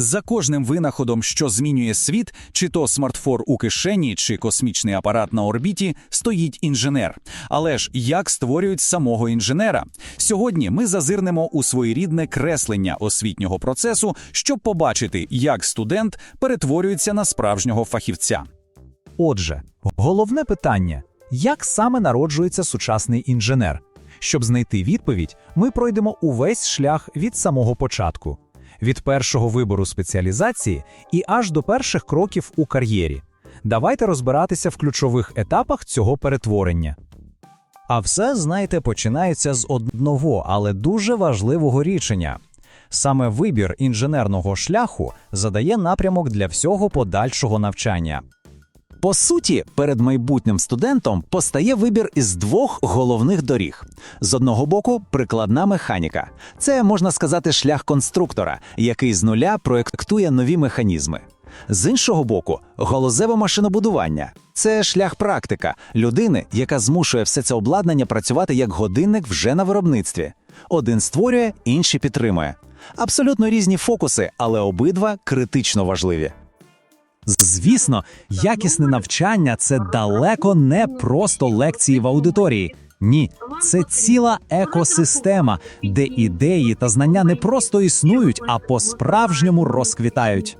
За кожним винаходом, що змінює світ, чи то смартфон у кишені, чи космічний апарат на орбіті, стоїть інженер. Але ж як створюють самого інженера? Сьогодні ми зазирнемо у своєрідне креслення освітнього процесу, щоб побачити, як студент перетворюється на справжнього фахівця. Отже, головне питання: як саме народжується сучасний інженер? Щоб знайти відповідь, ми пройдемо увесь шлях від самого початку, від першого вибору спеціалізації і аж до перших кроків у кар'єрі. Давайте розбиратися в ключових етапах цього перетворення. А все, знаєте, починається з одного, але дуже важливого рішення. Саме вибір інженерного шляху задає напрямок для всього подальшого навчання. По суті, перед майбутнім студентом постає вибір із двох головних доріг: з одного боку, прикладна механіка. Це можна сказати шлях конструктора, який з нуля проєктує нові механізми. З іншого боку, голозеве машинобудування це шлях практика людини, яка змушує все це обладнання працювати як годинник вже на виробництві. Один створює, інший підтримує. Абсолютно різні фокуси, але обидва критично важливі. Звісно, якісне навчання це далеко не просто лекції в аудиторії. Ні, це ціла екосистема, де ідеї та знання не просто існують, а по-справжньому розквітають.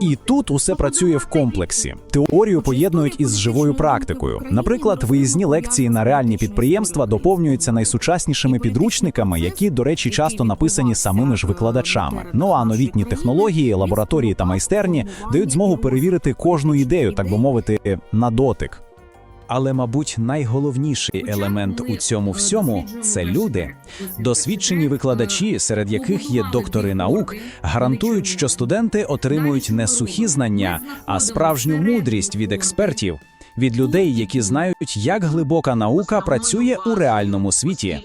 І тут усе працює в комплексі. Теорію поєднують із живою практикою. Наприклад, виїзні лекції на реальні підприємства доповнюються найсучаснішими підручниками, які, до речі, часто написані самими ж викладачами. Ну а новітні технології, лабораторії та майстерні дають змогу перевірити кожну ідею, так би мовити, на дотик. Але, мабуть, найголовніший елемент у цьому всьому це люди. Досвідчені викладачі, серед яких є доктори наук, гарантують, що студенти отримують не сухі знання, а справжню мудрість від експертів, від людей, які знають, як глибока наука працює у реальному світі.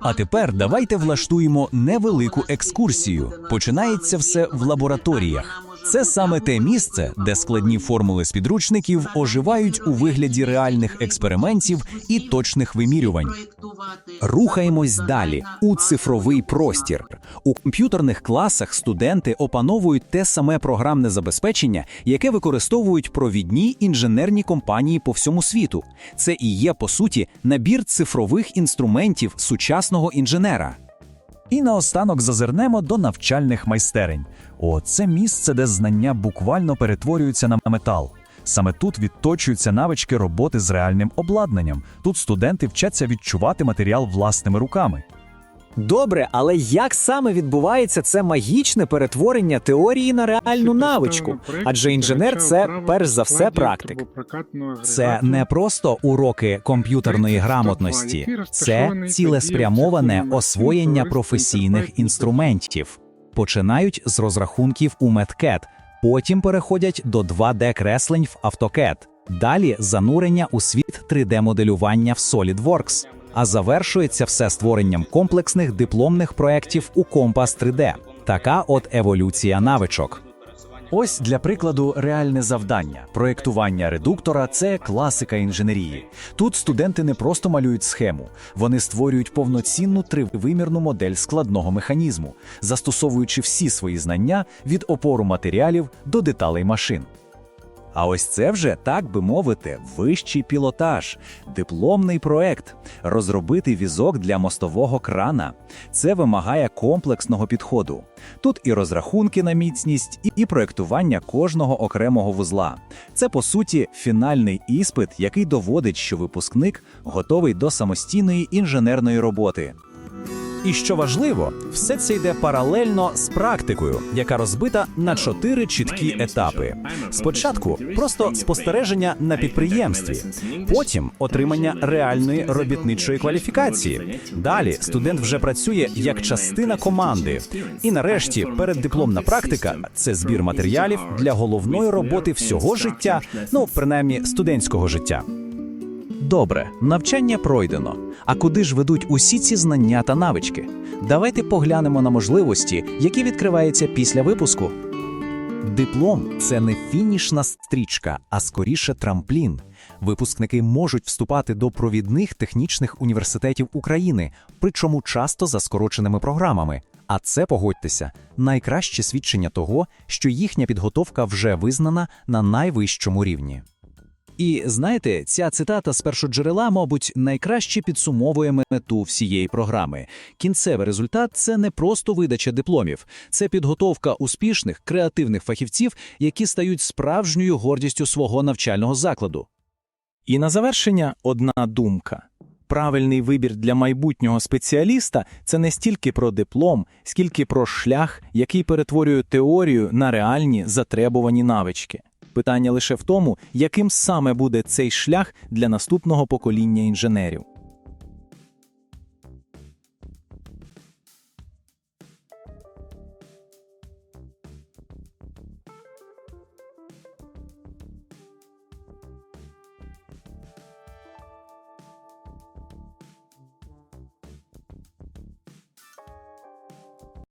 А тепер давайте влаштуємо невелику екскурсію. Починається все в лабораторіях. Це саме те місце, де складні формули з підручників оживають у вигляді реальних експериментів і точних вимірювань. Рухаємось далі у цифровий простір. У комп'ютерних класах студенти опановують те саме програмне забезпечення, яке використовують провідні інженерні компанії по всьому світу. Це і є по суті набір цифрових інструментів сучасного інженера. І наостанок зазирнемо до навчальних майстерень. О, це місце, де знання буквально перетворюються на метал. Саме тут відточуються навички роботи з реальним обладнанням. Тут студенти вчаться відчувати матеріал власними руками. Добре, але як саме відбувається це магічне перетворення теорії на реальну навичку? Адже інженер це перш за все практик. Це не просто уроки комп'ютерної грамотності, це цілеспрямоване освоєння професійних інструментів. Починають з розрахунків у MetCAD, потім переходять до 2D-креслень в AutoCAD, далі занурення у світ 3D-моделювання в SolidWorks, а завершується все створенням комплексних дипломних проєктів у Compass 3D. Така от еволюція навичок. Ось для прикладу реальне завдання. Проєктування редуктора це класика інженерії. Тут студенти не просто малюють схему, вони створюють повноцінну тривимірну модель складного механізму, застосовуючи всі свої знання від опору матеріалів до деталей машин. А ось це вже, так би мовити, вищий пілотаж, дипломний проект, розробити візок для мостового крана. Це вимагає комплексного підходу. Тут і розрахунки на міцність, і, проектування кожного окремого вузла. Це по суті фінальний іспит, який доводить, що випускник готовий до самостійної інженерної роботи. І що важливо, все це йде паралельно з практикою, яка розбита на чотири чіткі етапи. Спочатку просто спостереження на підприємстві, потім отримання реальної робітничої кваліфікації. Далі студент вже працює як частина команди. І нарешті переддипломна практика це збір матеріалів для головної роботи всього життя, ну принаймні студентського життя. Добре, навчання пройдено. А куди ж ведуть усі ці знання та навички? Давайте поглянемо на можливості, які відкриваються після випуску. Диплом це не фінішна стрічка, а скоріше трамплін. Випускники можуть вступати до провідних технічних університетів України, причому часто за скороченими програмами, А це, погодьтеся, найкраще свідчення того, що їхня підготовка вже визнана на найвищому рівні. І знаєте, ця цитата з першоджерела, мабуть, найкраще підсумовує мету всієї програми. Кінцевий результат це не просто видача дипломів, це підготовка успішних, креативних фахівців, які стають справжньою гордістю свого навчального закладу. І на завершення одна думка. Правильний вибір для майбутнього спеціаліста це не стільки про диплом, скільки про шлях, який перетворює теорію на реальні затребувані навички. Питання лише в тому, яким саме буде цей шлях для наступного покоління інженерів.